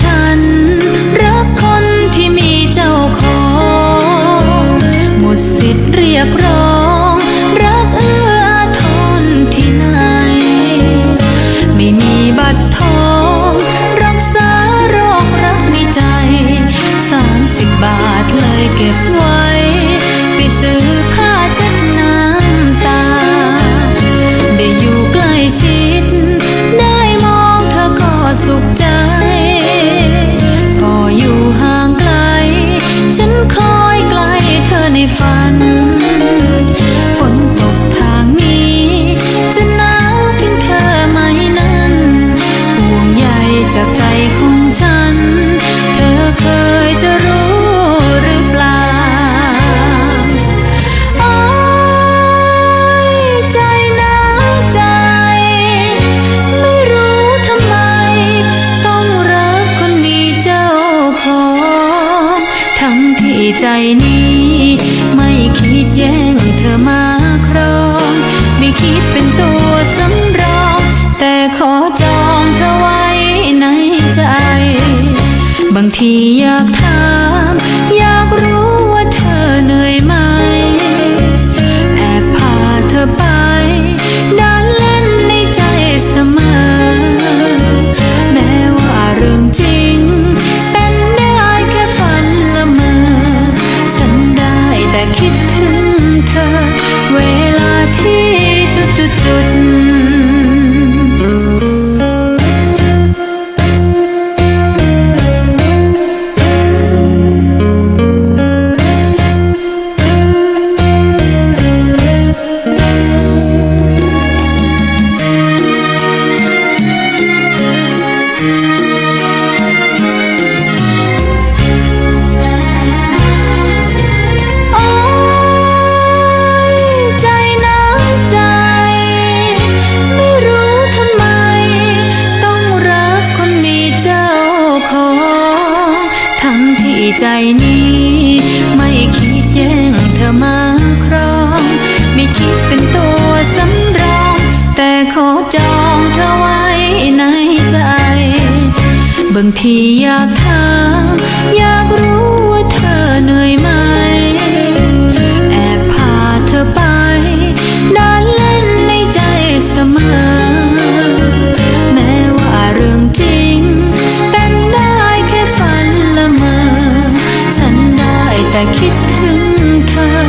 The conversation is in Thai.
ฉัน รักคนที่มีเจ้าของ หมดสิทธิ์เรียกร้อง ในฝัน ฝนตกทางนี้ จะหนาวถึงเธอไหมนั้น ห่วงใยจากใจของฉัน เธอเคยจะรู้หรือเปล่าอ้ายใจหนาวใจ ไม่รู้ทำไม ต้องรักคนมีเจ้าของทั้งที่ใจนี้างทีอยากถาม ใจนี้ ไม่คิดแย่งเธอมาครอง ไม่คิดเป็นตัวสำรอง แต่ขอจองเธอไว้ในใจ บางทีอยากถามอยากรู้ 疼他。